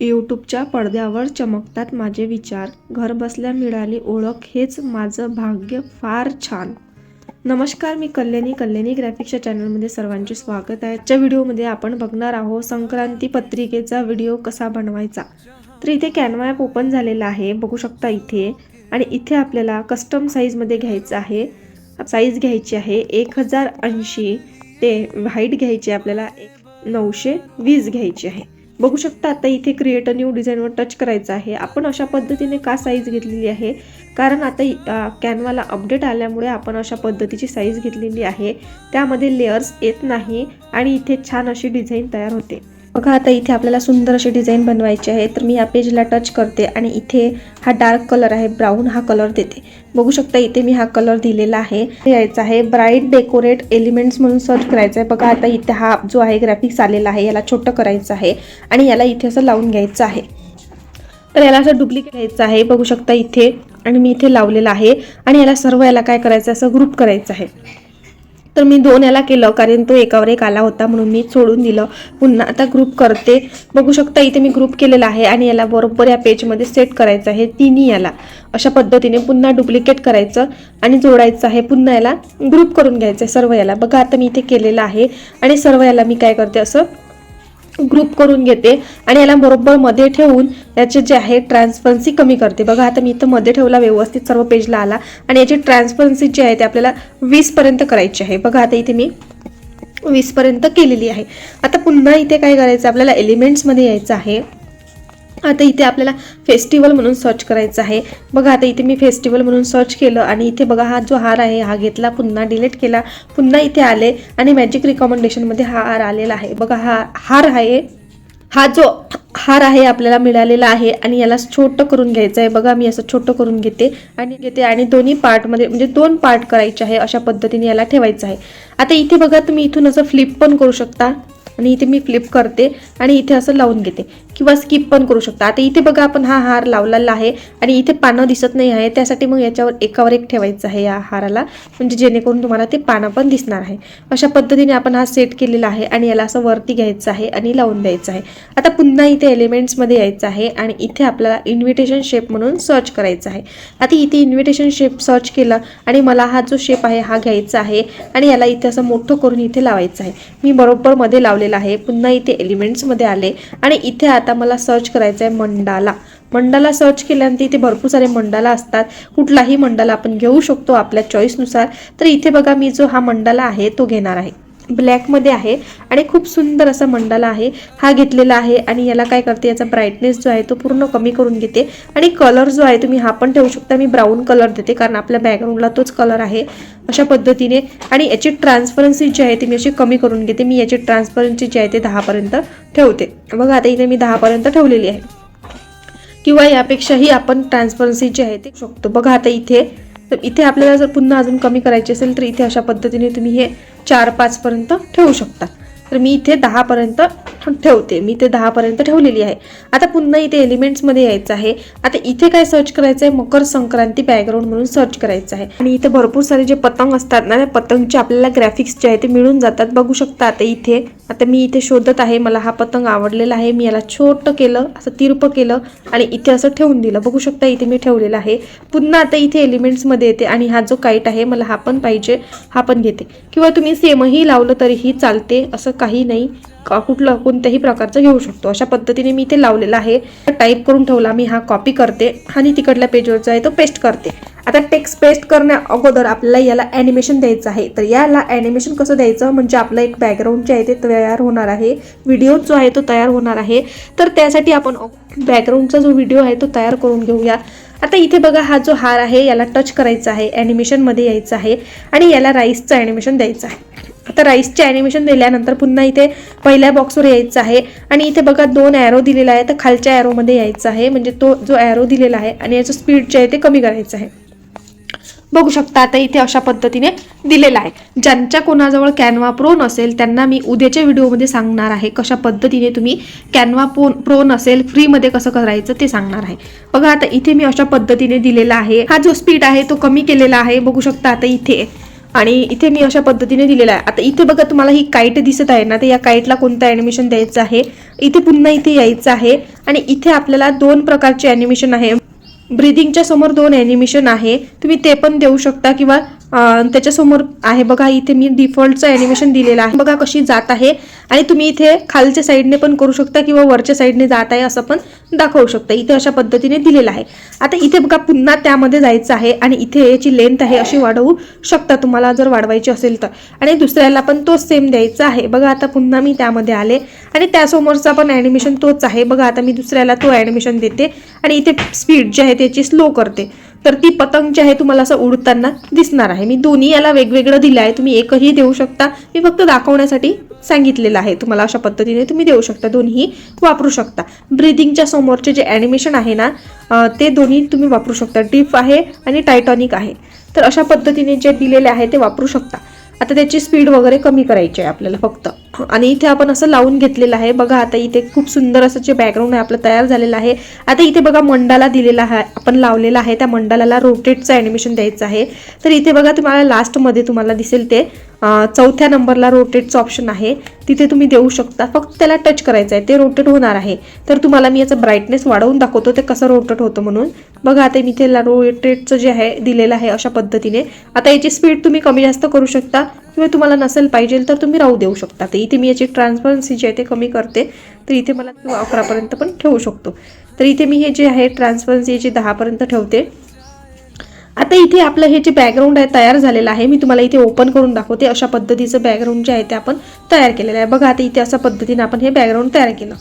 यूट्यूबच्या पडद्यावर चमकतात माझे विचार. घरबसल्या मिळाली ओळख हेच माझं भाग्य. फार छान. नमस्कार मी कल्याणी कल्याणी ग्राफिक्सच्या चॅनलमध्ये सर्वांचे स्वागत आहे. आजच्या व्हिडिओमध्ये आपण बघणार आहोत संक्रांती पत्रिकेचा व्हिडिओ कसा बनवायचा. तर इथे कॅनवा ॲप ओपन झालेला आहे बघू शकता इथे. आणि इथे आपल्याला कस्टम साईजमध्ये घ्यायचं आहे. साईज घ्यायची आहे एक हजार ऐंशी ते व्हाईट घ्यायची आहे आपल्याला एक नऊशे वीस घ्यायची आहे. बघू शकता आता इथे क्रिएट अ न्यू डिझाईनवर टच करायचं आहे. आपण अशा पद्धतीने का साईज घेतलेली आहे? कारण आता कॅनवाला अपडेट आल्यामुळे आपण अशा पद्धतीची साईज घेतलेली आहे. त्यामध्ये लेअर्स येत नाही आणि इथे छान अशी डिझाईन तयार होते. बघा आता इथे आपल्याला सुंदर अशी डिझाईन बनवायची आहे. तर मी या पेजला टच करते आणि इथे हा डार्क कलर आहे ब्राऊन हा कलर देते. बघू शकता इथे मी हा कलर दिलेला आहे. यायचा आहे ब्राईट डेकोरेट एलिमेंट्स म्हणून सर्च करायचं आहे बघा आता इथे हा जो आहे ग्राफिक्स आलेला आहे याला छोटं करायचं आहे आणि याला इथे असं लावून घ्यायचं आहे. तर याला असं डुप्लिकेट घ्यायचं आहे बघू शकता इथे. आणि मी इथे लावलेला आहे आणि याला सर्व याला काय करायचं असं ग्रुप करायचं आहे. तर मी दोन याला केलं कारण तो एकावर एक आला होता म्हणून मी सोडून दिलं. पुन्हा आता ग्रुप करते. बघू शकता इथे मी ग्रुप केलेला आहे आणि याला बरोबर या पेजमध्ये सेट करायचं आहे तिन्ही याला. अशा पद्धतीने पुन्हा डुप्लिकेट करायचं आणि जोडायचं आहे. पुन्हा याला ग्रुप करून घ्यायचं आहे सर्व याला. बघा आता मी इथे केलेलं आहे आणि सर्व याला मी काय करते असं ग्रुप करून घेते आणि याला बरोबर मध्ये ठेवून याचे जे आहे ट्रान्सपरन्सी कमी करते. बघा आता मी इथं मध्ये ठेवला व्यवस्थित सर्व पेजला आला आणि याची ट्रान्सपरन्सी जी आहे ते आपल्याला वीसपर्यंत करायची आहे. बघा आता इथे मी वीसपर्यंत केलेली आहे. आता पुन्हा इथे काय करायचं? आपल्याला एलिमेंट्समध्ये यायचं आहे. आता इथे आपल्याला फेस्टिवल म्हणून सर्च करायचं आहे. बघा आता इथे मी फेस्टिवल म्हणून सर्च केलं आणि इथे बघा हा जो हार आहे हा घेतला पुन्हा डिलीट केला पुन्हा इथे आले आणि मॅजिक रिकॉमेंडेशनमध्ये हा हार आलेला आहे. बघा हा हार आहे. हा जो हार आहे आपल्याला मिळालेला आहे आणि याला छोटं करून घ्यायचं आहे. बघा मी असं छोटं करून घेते आणि घेते आणि दोन्ही पार्टमध्ये म्हणजे दोन पार्ट करायचे आहे अशा पद्धतीने याला ठेवायचं आहे. आता इथे बघा तुम्ही इथून असं फ्लिप पण करू शकता. आणि इथे मी फ्लिप करते आणि इथे असं लावून घेते. किंवा स्किप पण करू शकता. आता इथे बघा आपण हा हार लावलेला आहे आणि इथे पानं दिसत नाही आहे. त्यासाठी मग याच्यावर एकावर एक ठेवायचं आहे या हाराला. म्हणजे जेणेकरून तुम्हाला ते पानं पण दिसणार आहे. अशा पद्धतीने आपण हा सेट केलेला आहे आणि याला असं वरती घ्यायचं आहे आणि लावून द्यायचं आहे. आता पुन्हा इथे एलिमेंट्समध्ये यायचं आहे आणि इथे आपल्याला इन्व्हिटेशन शेप म्हणून सर्च करायचं आहे. आता इथे इन्व्हिटेशन शेप सर्च केलं आणि मला हा जो शेप आहे हा घ्यायचा आहे आणि याला इथे असं मोठं करून इथे लावायचं आहे. मी बरोबर मध्ये लावलेलं आहे. पुन्हा इथे एलिमेंट्समध्ये आले आणि इथे आता आता मला सर्च करायचं आहे मंडाला. मंडाला सर्च केल्यानंतर इथे भरपूर सारे मंडाला असतात. कुठलाही मंडाला आपण घेऊ शकतो आपल्या चॉईसनुसार तर इथे बघा मी जो हा मंडाला आहे तो घेणार आहे. ब्लॅकमध्ये आहे आणि खूप सुंदर असा मंडाला आहे. हा घेतलेला आहे आणि याला काय करते याचा ब्राईटनेस जो आहे तो पूर्ण कमी करून घेते. आणि कलर जो आहे तुम्ही हा पण ठेवू शकता. मी ब्राऊन कलर देते कारण आपल्या बॅकग्राऊंडला तोच कलर आहे अशा पद्धतीने. आणि याची ट्रान्सपरन्सी जी आहे ती मी अशी कमी करून घेते. मी याची ट्रान्सपरन्सी जी आहे ते दहापर्यंत ठेवते. बघा आता इथे मी दहापर्यंत ठेवलेली आहे. किंवा यापेक्षाही आपण ट्रान्सपरन्सी जी आहे ते शकतो. बघा आता इथे तर इथे आपल्याला जर पुन्हा अजून कमी करायची असेल तर इथे अशा पद्धतीने तुम्ही हे चार पाचपर्यंत ठेवू शकता तर मी इथे दहापर्यंत ठेवते. मी ते दहापर्यंत ठेवलेली आहे. आता पुन्हा इथे एलिमेंट्समध्ये यायचं आहे. आता इथे काय सर्च करायचं आहे? मकर संक्रांती बॅकग्राऊंड म्हणून सर्च करायचं आहे. आणि इथे भरपूर सारे जे पतंग असतात ना त्या पतंगचे आपल्याला ग्राफिक्स जे आहे ते मिळून जातात. बघू शकता आता इथे. आता मी इथे शोधत आहे. मला हा पतंग आवडलेला आहे. मी याला छोटं केलं असं तिरप केलं आणि इथे असं ठेवून दिलं. बघू शकता इथे मी ठेवलेलं आहे. पुन्हा आता इथे एलिमेंट्समध्ये येते आणि हा जो काईट आहे मला हा पण पाहिजे. हा पण घेते. किंवा तुम्ही सेमही लावलं तरीही चालते. असं काही नाही. का- कुठलं कोणत्याही प्रकारचं घेऊ शकतो. अशा पद्धतीने मी इथे लावलेलं आहे. टाईप करून ठेवला मी हा कॉपी करते आणि तिकडल्या पेजवरचा आहे तो पेस्ट करते. आता टेक्स्ट पेस्ट करण्या अगोदर आपल्याला याला ॲनिमेशन द्यायचं आहे. तर याला ॲनिमेशन कसं द्यायचं? म्हणजे आपलं एक बॅकग्राऊंड जे आहे ते तयार होणार आहे. व्हिडिओ जो आहे तो तयार होणार आहे. तर त्यासाठी आपण बॅकग्राऊंडचा जो व्हिडिओ आहे तो तयार करून घेऊया. आता इथे बघा हा जो हार आहे याला टच करायचा आहे. ॲनिमेशनमध्ये यायचा आहे. आणि याला राईसचं ॲनिमेशन द्यायचं आहे. आता राईसचे ॲनिमेशन दिल्यानंतर पुन्हा इथे पहिल्या बॉक्सवर यायचं आहे. आणि इथे बघा दोन ॲरो दिलेला आहे. तर खालच्या ॲरोमध्ये यायचं आहे. म्हणजे तो जो ॲरो दिलेला आहे आणि याचं स्पीड जे आहे ते कमी करायचं आहे. बघू शकता आता इथे अशा पद्धतीने दिलेला आहे. ज्यांच्या कोणाजवळ कॅनवा प्रो नसेल त्यांना मी उद्याच्या व्हिडिओमध्ये सांगणार आहे कशा पद्धतीने तुम्ही कॅनवा प्रो प्रो नसेल फ्रीमध्ये कसं करायचं ते सांगणार आहे. बघा आता इथे मी अशा पद्धतीने दिलेला आहे. हा जो स्पीड आहे तो कमी केलेला आहे. बघू शकता आता इथे. आणि इथे मी अशा पद्धतीने दिलेला आहे. आता इथे बघा तुम्हाला ही काईट दिसत आहे ना तर या काईटला कोणतं ॲनिमेशन द्यायचं आहे? इथे पुन्हा इथे यायचं आहे. आणि इथे आपल्याला दोन प्रकारचे ॲनिमेशन आहे. ब्रिदिंगच्या समोर दोन ॲनिमेशन आहे. तुम्ही ते पण देऊ शकता किंवा त्याच्यासमोर आहे बघा इथे मी डिफॉल्टचं ॲनिमेशन दिलेलं आहे. बघा कशी जात आहे. आणि तुम्ही इथे खालच्या साईडने पण करू शकता किंवा वरच्या साईडने जात आहे असं पण दाखवू शकता. इथे अशा पद्धतीने दिलेलं आहे. आता इथे बघा पुन्हा त्यामध्ये जायचं आहे आणि इथे याची लेंथ आहे अशी वाढवू शकता तुम्हाला जर वाढवायची असेल तर. आणि दुसऱ्याला पण तोच सेम द्यायचा आहे. बघा आता पुन्हा मी त्यामध्ये आले. आणि त्यासमोरचा पण ॲनिमेशन तोच आहे. बघा आता मी दुसऱ्याला तो ॲनिमेशन देते. आणि इथे स्पीड जी आहे त्याची स्लो करते. तर ती पतंग जी आहे तुम्हाला असं उडताना दिसणार आहे. मी दोन्ही याला वेगवेगळं दिलं आहे. तुम्ही एकही देऊ शकता. मी फक्त दाखवण्यासाठी सांगितलेलं आहे. तुम्हाला अशा पद्धतीने तुम्ही देऊ शकता. दोन्ही वापरू शकता. ब्रिदिंगच्या समोरचे जे ॲनिमेशन आहे ना ते दोन्ही तुम्ही वापरू शकता. डिफ आहे आणि टायटॉनिक आहे. तर अशा पद्धतीने जे दिलेले आहे ते वापरू शकता. आता त्याची स्पीड वगैरे कमी करायची आहे आपल्याला फक्त. आणि इथे आपण असं लावून घेतलेलं आहे. बघा आता इथे खूप सुंदर असं जे बॅकग्राऊंड आहे आपलं तयार झालेलं आहे. आता इथे बघा मंडाला दिलेला आहे आपण लावलेला आहे. त्या मंडाला रोटेटचं ॲनिमेशन द्यायचं आहे. तर इथे बघा तुम्हाला लास्टमध्ये तुम्हाला दिसेल ते चौथ्या नंबरला रोटेटचं ऑप्शन आहे. तिथे तुम्ही देऊ शकता. फक्त त्याला टच करायचं आहे. ते रोटेट होणार आहे. तर तुम्हाला मी याचं ब्राईटनेस वाढवून दाखवतो. ते कसं रोटेट होतं म्हणून. बघा आता मी इथे रोटेटचं जे आहे दिलेलं आहे अशा पद्धतीने. आता याची स्पीड तुम्ही कमी जास्त करू शकता. किंवा तुम्हाला नसेल पाहिजे तर तुम्ही राहू देऊ शकता. तर इथे मी याची ट्रान्सपरन्सी जी आहे ते कमी करते. तर इथे मला अकरापर्यंत पण ठेवू शकतो. तर इथे मी हे जे आहे ट्रान्सपरन्सी याची दहापर्यंत ठेवते. आता इथे आपलं हे जे बॅकग्राऊंड आहे तयार झालेलं आहे मी तुम्हाला इथे ओपन करून दाखवते. अशा पद्धतीचं बॅकग्राऊंड जे आहे ते आपण तयार केलेलं आहे. बघा आता इथे अशा पद्धतीने आपण हे बॅकग्राऊंड तयार केलं.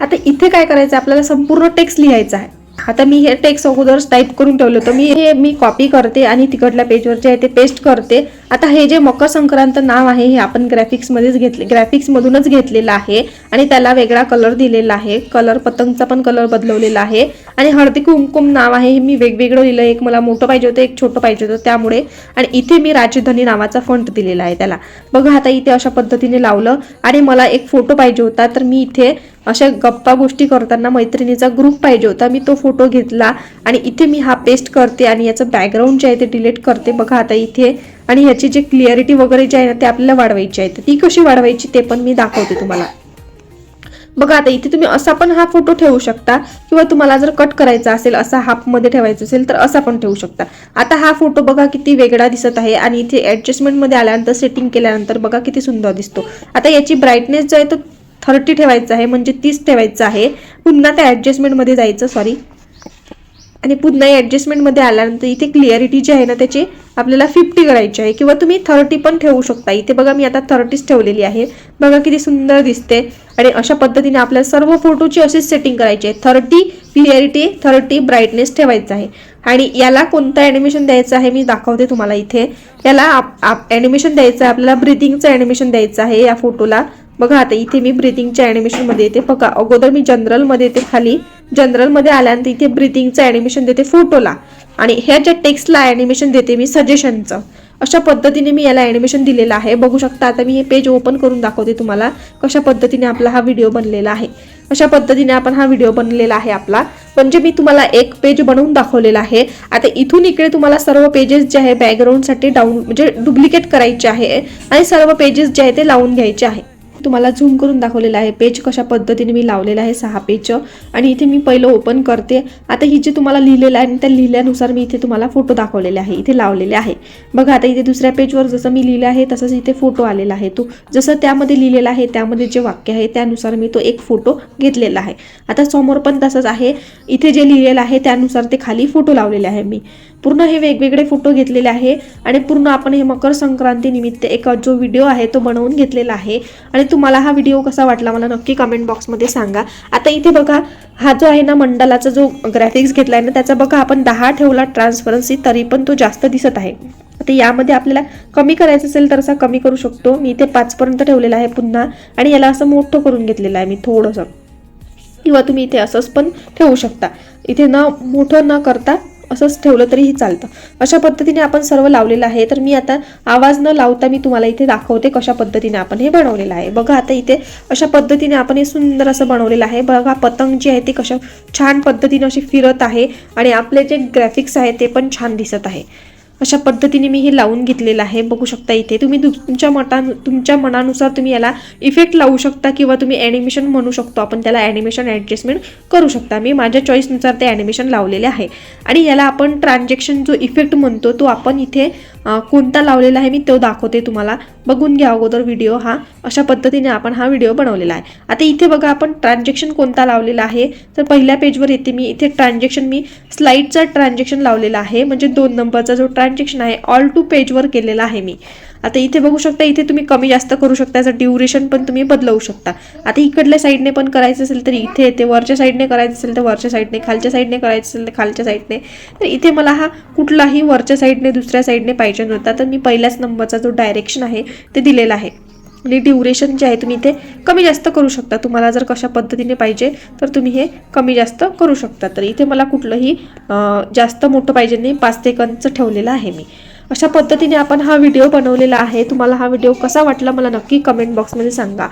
आता इथे काय करायचं आहे? आपल्याला संपूर्ण टेक्स्ट लिहायचं आहे. आता मी हे टेक्स्ट अगोदरच टाईप करून ठेवलं होतं. मी हे मी कॉपी करते आणि तिकडल्या पेजवर जे आहे ते पेस्ट करते. आता हे जे मकर संक्रांत नाव आहे हे आपण ग्राफिक्समध्येच घेतले ग्राफिक्समधूनच घेतलेलं आहे आणि त्याला वेगळा कलर दिलेला आहे. कलर पतंगचा पण कलर बदलवलेला आहे. आणि हळदी कुमकुम नाव आहे हे मी वेगवेगळं लिहिलं एक मला मोठं पाहिजे होतं एक छोटं पाहिजे होतं. त्यामुळे आणि इथे मी राजधानी नावाचा फंट दिलेला आहे त्याला. बघा आता इथे अशा पद्धतीने लावलं. आणि मला एक फोटो पाहिजे होता तर मी इथे अशा गप्पा गोष्टी करताना मैत्रिणीचा ग्रुप पाहिजे होता. मी तो फोटो घेतला आणि इथे मी हा पेस्ट करते आणि याचं बॅकग्राऊंड जे आहे ते डिलीट करते. बघा आता इथे आणि याची जी क्लिअरिटी वगैरे जी आहे ना ते आपल्याला वाढवायची आहे. तर ती कशी वाढवायची ते पण मी दाखवते तुम्हाला. बघा आता इथे तुम्ही असा पण हा फोटो ठेवू शकता किंवा तुम्हाला जर कट करायचा असेल असा हाफमध्ये ठेवायचा असेल तर असा पण ठेवू शकता. आता हा फोटो बघा किती वेगळा दिसत आहे आणि इथे ॲडजस्टमेंटमध्ये आल्यानंतर सेटिंग केल्यानंतर बघा किती सुंदर दिसतो. आता याची ब्राईटनेस जो आहे तो थर्टी ठेवायचं आहे म्हणजे तीस ठेवायचं आहे. पुन्हा त्या ॲडजस्टमेंटमध्ये जायचं सॉरी आणि पुन्हा ॲडजस्टमेंटमध्ये आल्यानंतर इथे क्लिअरिटी जी आहे ना त्याची आपल्याला फिफ्टी करायची आहे. किंवा तुम्ही थर्टी पण ठेवू शकता. इथे बघा मी आता थर्टीच ठेवलेली आहे. बघा किती सुंदर दिसते. आणि अशा पद्धतीने आपल्याला सर्व फोटोची अशीच सेटिंग करायची आहे. थर्टी क्लिअरिटी थर्टी ब्राईटनेस ठेवायचं आहे. आणि याला कोणतं ॲनिमेशन द्यायचं आहे मी दाखवते तुम्हाला इथे. याला ॲनिमेशन द्यायचं आहे. आपल्याला ब्रिथिंगचं ॲनिमेशन द्यायचं आहे या फोटोला बघा आता इथे मी ब्रिथिंगच्या ॲनिमेशनमध्ये येते. बघा अगोदर मी जनरलमध्ये येते खाली. जनरलमध्ये आल्यानंतर इथे ब्रिथिंगचं ॲनिमेशन देते फोटोला आणि ह्या ज्या टेक्स्टला ॲनिमेशन देते मी सजेशनचं अशा पद्धतीने मी याला ॲनिमेशन दिलेलं आहे. बघू शकता आता मी हे पेज ओपन करून दाखवते तुम्हाला कशा पद्धतीने आपला हा व्हिडिओ बनलेला आहे. अशा पद्धतीने आपण हा व्हिडिओ बनलेला आहे आपला. म्हणजे मी तुम्हाला एक पेज बनवून दाखवलेला आहे. आता इथून इकडे तुम्हाला सर्व पेजेस जे आहे बॅकग्राऊंडसाठी डाऊन म्हणजे डुप्लिकेट करायचे आहे आणि सर्व पेजेस जे आहे ते लावून घ्यायचे आहे. तुम्हाला झूम करून दाखवलेलं आहे. पेज कशा पद्धतीने मी लावलेलं आहे सहा पेज आणि इथे मी पहिलं ओपन करते. आता ही जे तुम्हाला लिहिलेलं आहे आणि त्या लिहिल्यानुसार मी इथे तुम्हाला फोटो दाखवलेले आहे इथे लावलेले आहे. बघा आता इथे दुसऱ्या पेजवर जसं मी लिहिलं आहे तसंच इथे फोटो आलेला आहे तो. जसं त्यामध्ये लिहिलेला आहे त्यामध्ये जे वाक्य आहे त्यानुसार मी तो एक फोटो घेतलेला आहे. आता समोर पण तसंच आहे. इथे जे लिहिलेलं आहे त्यानुसार ते खाली फोटो लावलेले आहे मी. पूर्ण हे वेगवेगळे फोटो घेतलेले आहे. आणि पूर्ण आपण हे मकर संक्रांती निमित्त एक जो व्हिडिओ आहे तो बनवून घेतलेला आहे. आणि तुम्हाला हा व्हिडिओ कसा वाटला मला नक्की कमेंट बॉक्समध्ये सांगा. आता इथे बघा हा जो आहे ना मंडलाचा जो ग्राफिक्स घेतला आहे ना त्याचा बघा आपण दहा ठेवला ट्रान्सपरन्सी तरी पण तो जास्त दिसत आहे. आता यामध्ये आपल्याला कमी करायचं असेल तर असा कमी करू शकतो. मी इथे पाचपर्यंत ठेवलेला आहे पुन्हा. आणि याला असं मोठं करून घेतलेलं आहे मी थोडंसं. किंवा तुम्ही इथे असंच पण ठेवू शकता. इथे न मोठं न करता असंच ठेवलं तरीही चालतं. अशा पद्धतीने आपण सर्व लावलेलं आहे. तर मी आता आवाज न लावता मी तुम्हाला इथे दाखवते कशा पद्धतीने आपण हे बनवलेलं आहे. बघा आता इथे अशा पद्धतीने आपण हे सुंदर असं बनवलेलं आहे. बघा पतंग जी आहे ते कशा छान पद्धतीने अशी फिरत आहे आणि आपले जे ग्राफिक्स आहे ते पण छान दिसत आहे. अशा पद्धतीने मी हे लावून घेतलेलं आहे. बघू शकता इथे तुम्ही दु- तुमच्या मटा तुमच्या मनानुसार तुम्ही याला इफेक्ट लावू शकता किंवा तुम्ही ॲनिमेशन म्हणू शकतो. आपण त्याला ॲनिमेशन ॲडजस्टमेंट करू शकता. मी माझ्या चॉईसनुसार ते ॲनिमेशन लावलेले आहे. आणि याला आपण ट्रान्झॅक्शन जो इफेक्ट म्हणतो तो आपण इथे कोणता लावलेला आहे मी तो दाखवते तुम्हाला. बघून घ्या अगोदर व्हिडिओ हा. अशा पद्धतीने आपण हा व्हिडिओ बनवलेला आहे. आता इथे बघा आपण ट्रान्झॅक्शन कोणता लावलेला आहे? तर पहिल्या पेजवर येते मी. इथे ट्रान्झॅक्शन मी स्लाईडचा ट्रान्झॅक्शन लावलेला आहे. म्हणजे दोन नंबरचा जो ट्रान्झॅक्शन आहे ऑल टू पेजवर केलेला आहे मी. आता इथे बघू शकता इथे तुम्ही कमी जास्त करू शकता याचं ड्युरेशन पण तुम्ही बदलवू शकता. आता इकडल्या साईडने पण करायचं असेल तर इथे येते वरच्या साईडने करायचं असेल तर वरच्या साईडने खालच्या साईडने करायचं असेल तर खालच्या साईडने तर इथे मला हा कुठलाही वरच्या साईडने दुसऱ्या साईडने पाहिजे नव्हता. तर मी पहिल्याच नंबरचा जो डायरेक्शन आहे ते दिलेला आहे. म्हणजे आणि ड्युरेशन जे आहे तुम्ही इथे कमी जास्त करू शकता. तुम्हाला जर कशा पद्धतीने पाहिजे तर तुम्ही हे कमी जास्त करू शकता. तर इथे मला कुठलंही जास्त मोठं पाहिजे नाही पाच सेकंदचं ठेवलेलं आहे मी. अशा पद्धतीने आपण हा व्हिडिओ बनवलेला आहे. तुम्हाला हा व्हिडिओ कसा वाटला मला नक्की कमेंट बॉक्समध्ये सांगा.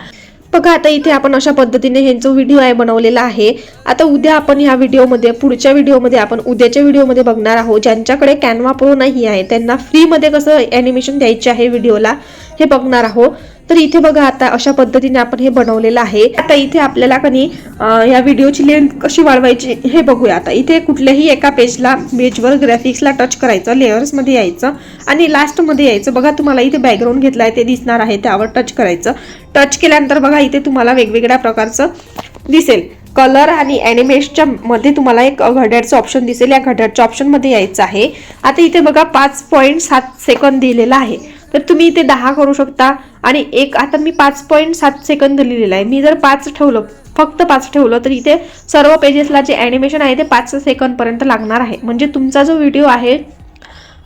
बघा आता इथे आपण अशा पद्धतीने ह्यांचा व्हिडिओ आहे बनवलेला आहे. आता उद्या आपण ह्या व्हिडिओमध्ये पुढच्या व्हिडिओमध्ये आपण उद्याच्या व्हिडिओमध्ये बघणार आहोत ज्यांच्याकडे कॅनवा प्रो नाही आहे त्यांना फ्रीमध्ये कसं ॲनिमेशन द्यायचे आहे व्हिडिओला हे बघणार आहोत. तर इथे बघा आता अशा पद्धतीने आपण हे बनवलेलं आहे. आता इथे आपल्याला कनी या व्हिडिओची लेंथ कशी वाढवायची हे बघूया आता. इथे कुठल्याही एका पेजला पेजवर ग्राफिक्सला टच करायचं लेअर्समध्ये यायचं आणि लास्टमध्ये यायचं. बघा तुम्हाला इथे बॅकग्राऊंड घेतला आहे ते दिसणार आहे त्यावर टच करायचं. टच केल्यानंतर बघा इथे तुम्हाला वेगवेगळ्या प्रकारचं दिसेल. कलर आणि ॲनिमेशच्या मध्ये तुम्हाला एक घड्याळचं ऑप्शन दिसेल. या घड्याळच्या ऑप्शनमध्ये यायचं आहे. आता इथे बघा पाच पॉईंट सात सेकंद दिलेला आहे. तर तुम्ही इथे दहा करू शकता. आणि एक आता मी पाच पॉईंट सात सेकंद लिहिलेलं आहे. मी जर पाच ठेवलं फक्त पाच ठेवलं तर इथे सर्व पेजेसला जे ॲनिमेशन आहे ते पाच सेकंदपर्यंत लागणार आहे. म्हणजे तुमचा जो व्हिडिओ आहे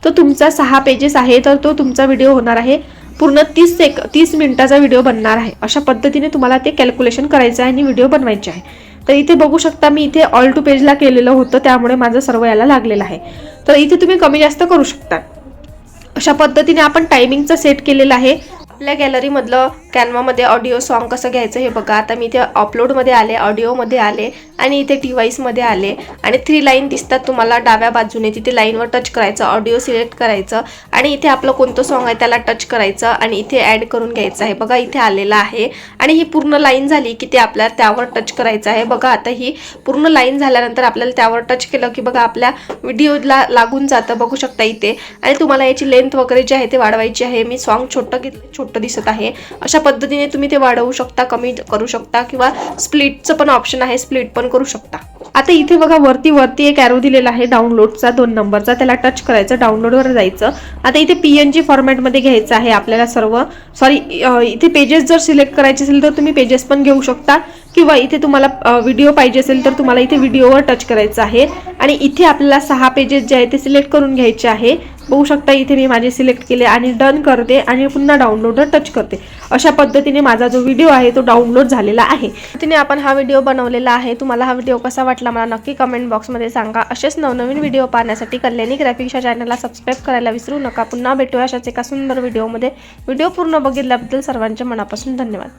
तो तुमचा सहा पेजेस आहे तर तो तुमचा व्हिडिओ होणार आहे. पूर्ण तीस सेक तीस मिनिटाचा व्हिडिओ बनणार आहे. अशा पद्धतीने तुम्हाला ते कॅल्क्युलेशन करायचं आहे आणि व्हिडिओ बनवायचे आहे. तर इथे बघू शकता मी इथे ऑल टू पेजला केलेलं होतं त्यामुळे माझं सर्व याला लागलेलं आहे. तर इथे तुम्ही कमी जास्त करू शकता. अशा पद्धतीने आपण टायमिंगचं सेट केलेलं आहे. आपल्या गॅलरीमधलं कॅनवामध्ये ऑडिओ सॉन्ग कसं घ्यायचं हे बघा. आता मी इथे अपलोडमध्ये आले ऑडिओमध्ये आले आणि इथे डिव्हाइसमध्ये आले. आणि थ्री लाईन दिसतात तुम्हाला डाव्या बाजूने. तिथे लाईनवर टच करायचं ऑडिओ सिलेक्ट करायचं आणि इथे आपलं कोणतं सॉन्ग आहे त्याला टच करायचं आणि इथे ॲड करून घ्यायचं आहे. बघा इथे आलेलं आहे. आणि ही पूर्ण लाईन झाली की ते आपल्याला त्यावर टच करायचं आहे. बघा आता ही पूर्ण लाईन झाल्यानंतर आपल्याला त्यावर टच केलं की बघा आपल्या व्हिडिओला लागून जातं. बघू शकता इथे. आणि तुम्हाला याची लेंथ वगैरे जी आहे ते वाढवायची आहे. मी सॉन्ग छोटं घेतलं छोटं दिसत आहे. अशा पद्धतीने तुम्ही ते वाढवू शकता कमी करू शकता किंवा स्प्लिटचं पण ऑप्शन आहे स्प्लिट पण करू शकता. आता इथे बघा वरती वरती एक ॲरो दिलेला आहे डाउनलोडचा दोन नंबरचा त्याला टच करायचं डाउनलोडवर जायचं. आता इथे पी एन जी फॉर्मॅटमध्ये घ्यायचं आहे आपल्याला सर्व. सॉरी इथे पेजेस जर सिलेक्ट करायचे असेल तर तुम्ही पेजेस पण घेऊ शकता. किंवा इथे तुम्हाला व्हिडिओ पाहिजे असेल तर तुम्हाला इथे व्हिडिओवर टच करायचं आहे. आणि इथे आपल्याला सहा पेजेस जे आहे ते सिलेक्ट करून घ्यायचे आहे. बघू शकता इथे मी माझे सिलेक्ट केले आणि डन करते आणि पुन्हा डाउनलोडवर टच करते. अशा पद्धतीने माझा जो व्हिडिओ आहे तो डाउनलोड झालेला आहे. तिने आपण हा व्हिडिओ बनवलेला आहे. तुम्हाला हा व्हिडिओ कसा वाटला मला नक्की कमेंट बॉक्समध्ये सांगा. असेच नवनवीन व्हिडिओ पाहण्यासाठी कल्याणी ग्राफिक्सच्या चॅनलला सबस्क्राईब करायला विसरू नका. पुन्हा भेटूया अशाच एका सुंदर व्हिडिओमध्ये व्हिडिओ पूर्ण बघितल्याबद्दल सर्वांच्या मनापासून धन्यवाद.